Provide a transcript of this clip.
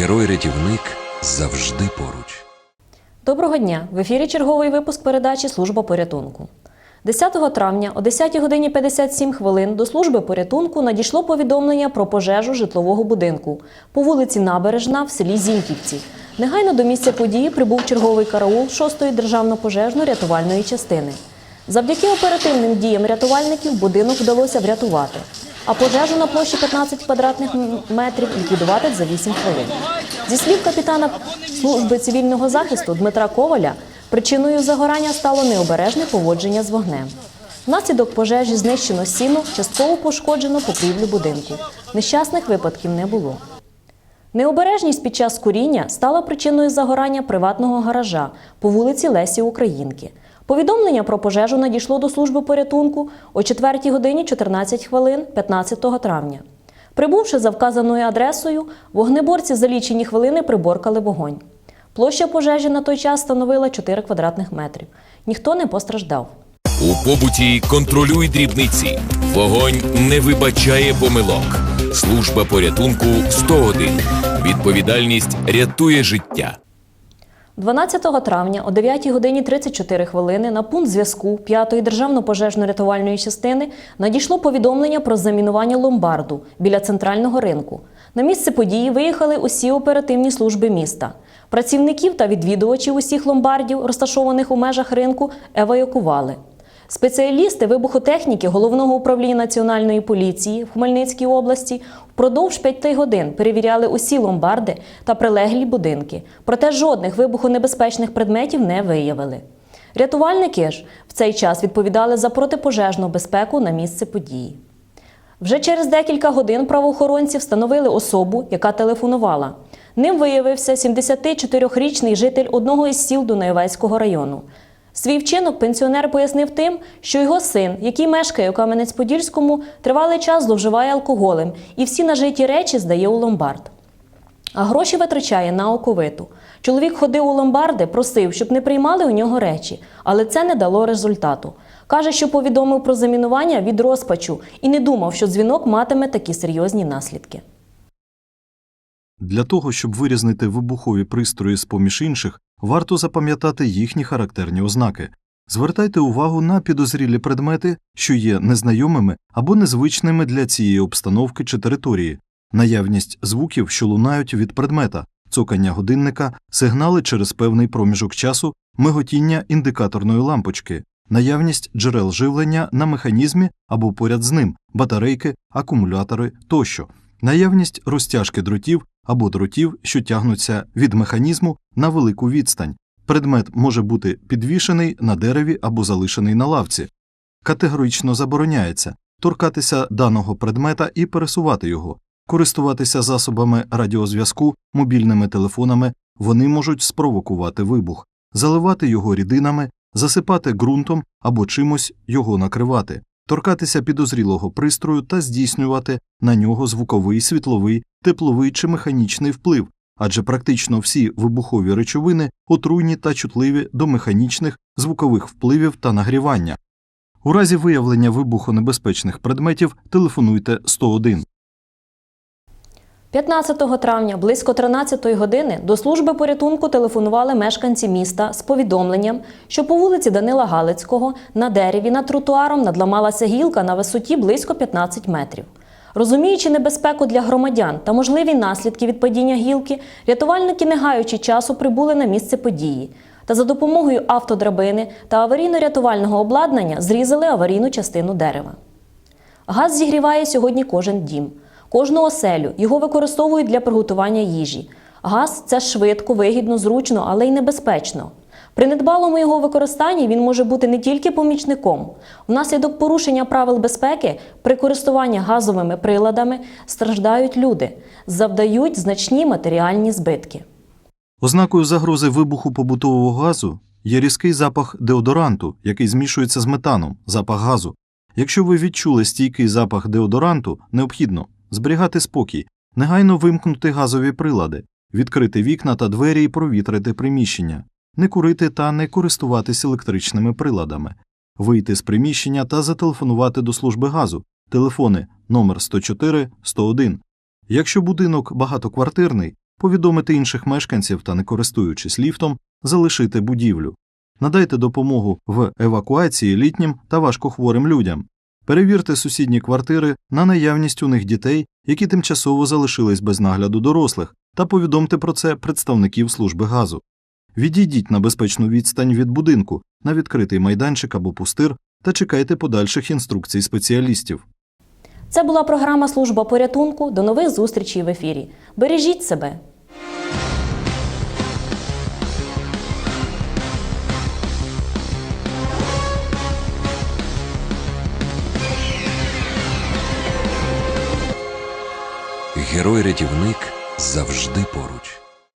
Герой-рятівник завжди поруч. Доброго дня! В ефірі черговий випуск передачі Служба порятунку. 10 травня о 10 годині 57 хвилин до служби порятунку надійшло повідомлення про пожежу житлового будинку по вулиці Набережна в селі Зіньківці. Негайно до місця події прибув черговий караул 6-ї державно-пожежно-рятувальної частини. Завдяки оперативним діям рятувальників будинок вдалося врятувати, а пожежу на площі 15 квадратних метрів ліквідувати за 8 хвилин. Зі слів капітана служби цивільного захисту Дмитра Коваля, причиною загорання стало необережне поводження з вогнем. Внаслідок пожежі знищено стіну, частково пошкоджено покрівлю будинку. Нещасних випадків не було. Необережність під час куріння стала причиною загорання приватного гаража по вулиці Лесі Українки. Повідомлення про пожежу надійшло до служби порятунку о 4 годині 14 хвилин 15 травня. Прибувши за вказаною адресою, вогнеборці за лічені хвилини приборкали вогонь. Площа пожежі на той час становила 4 квадратних метрів. Ніхто не постраждав. У побуті контролюй дрібниці. Вогонь не вибачає помилок. Служба порятунку 101. Відповідальність рятує життя. 12 травня о 9 годині 34 хвилини на пункт зв'язку 5-ї державно-пожежно-рятувальної частини надійшло повідомлення про замінування ломбарду біля центрального ринку. На місце події виїхали усі оперативні служби міста. Працівників та відвідувачів усіх ломбардів, розташованих у межах ринку, евакуювали. Спеціалісти вибухотехніки головного управління національної поліції в Хмельницькій області впродовж п'яти годин перевіряли усі ломбарди та прилеглі будинки, проте жодних вибухонебезпечних предметів не виявили. Рятувальники ж в цей час відповідали за протипожежну безпеку на місце події. Вже через декілька годин правоохоронці встановили особу, яка телефонувала. Ним виявився 74-річний житель одного із сіл Дунаєвецького району. Свій вчинок пенсіонер пояснив тим, що його син, який мешкає у Кам'янець-Подільському, тривалий час зловживає алкоголем і всі нажиті речі здає у ломбард. А гроші витрачає на оковиту. Чоловік ходив у ломбарди, просив, щоб не приймали у нього речі, але це не дало результату. Каже, що повідомив про замінування від розпачу і не думав, що дзвінок матиме такі серйозні наслідки. Для того, щоб вирізнити вибухові пристрої з поміж інших, варто запам'ятати їхні характерні ознаки. Звертайте увагу на підозрілі предмети, що є незнайомими або незвичними для цієї обстановки чи території, наявність звуків, що лунають від предмета, цокання годинника, сигнали через певний проміжок часу, миготіння індикаторної лампочки, наявність джерел живлення на механізмі або поряд з ним, батарейки, акумулятори тощо, наявність розтяжки дротів або дротів, що тягнуться від механізму на велику відстань. Предмет може бути підвішений на дереві або залишений на лавці. Категорично забороняється торкатися даного предмета і пересувати його, користуватися засобами радіозв'язку, мобільними телефонами, вони можуть спровокувати вибух, заливати його рідинами, засипати ґрунтом або чимось його накривати, торкатися підозрілого пристрою та здійснювати на нього звуковий, світловий, тепловий чи механічний вплив, адже практично всі вибухові речовини отруйні та чутливі до механічних, звукових впливів та нагрівання. У разі виявлення вибухонебезпечних предметів телефонуйте 101. 15 травня близько 13 години до служби порятунку телефонували мешканці міста з повідомленням, що по вулиці Данила Галицького на дереві над тротуаром надламалася гілка на висоті близько 15 метрів. Розуміючи небезпеку для громадян та можливі наслідки від падіння гілки, рятувальники, не гаючи часу, прибули на місце події та за допомогою автодрабини та аварійно-рятувального обладнання зрізали аварійну частину дерева. Газ зігріває сьогодні кожен дім, кожну оселю. Його використовують для приготування їжі. Газ це швидко, вигідно, зручно, але й небезпечно. При недбалому його використанні він може бути не тільки помічником. Внаслідок порушення правил безпеки при користуванні газовими приладами страждають люди, завдають значні матеріальні збитки. Ознакою загрози вибуху побутового газу є різкий запах деодоранту, який змішується з метаном, запах газу. Якщо ви відчули стійкий запах деодоранту, необхідно зберігати спокій, негайно вимкнути газові прилади, відкрити вікна та двері і провітрити приміщення, не курити та не користуватись електричними приладами, вийти з приміщення та зателефонувати до служби газу, телефони номер 104 101. Якщо будинок багатоквартирний, повідомити інших мешканців та, не користуючись ліфтом, залишити будівлю. Надайте допомогу в евакуації літнім та важкохворим людям. Перевірте сусідні квартири на наявність у них дітей, які тимчасово залишились без нагляду дорослих, та повідомте про це представників служби газу. Відійдіть на безпечну відстань від будинку на відкритий майданчик або пустир та чекайте подальших інструкцій спеціалістів. Це була програма Служба порятунку. До нових зустрічей в ефірі. Бережіть себе. Герой-рятівник завжди поруч.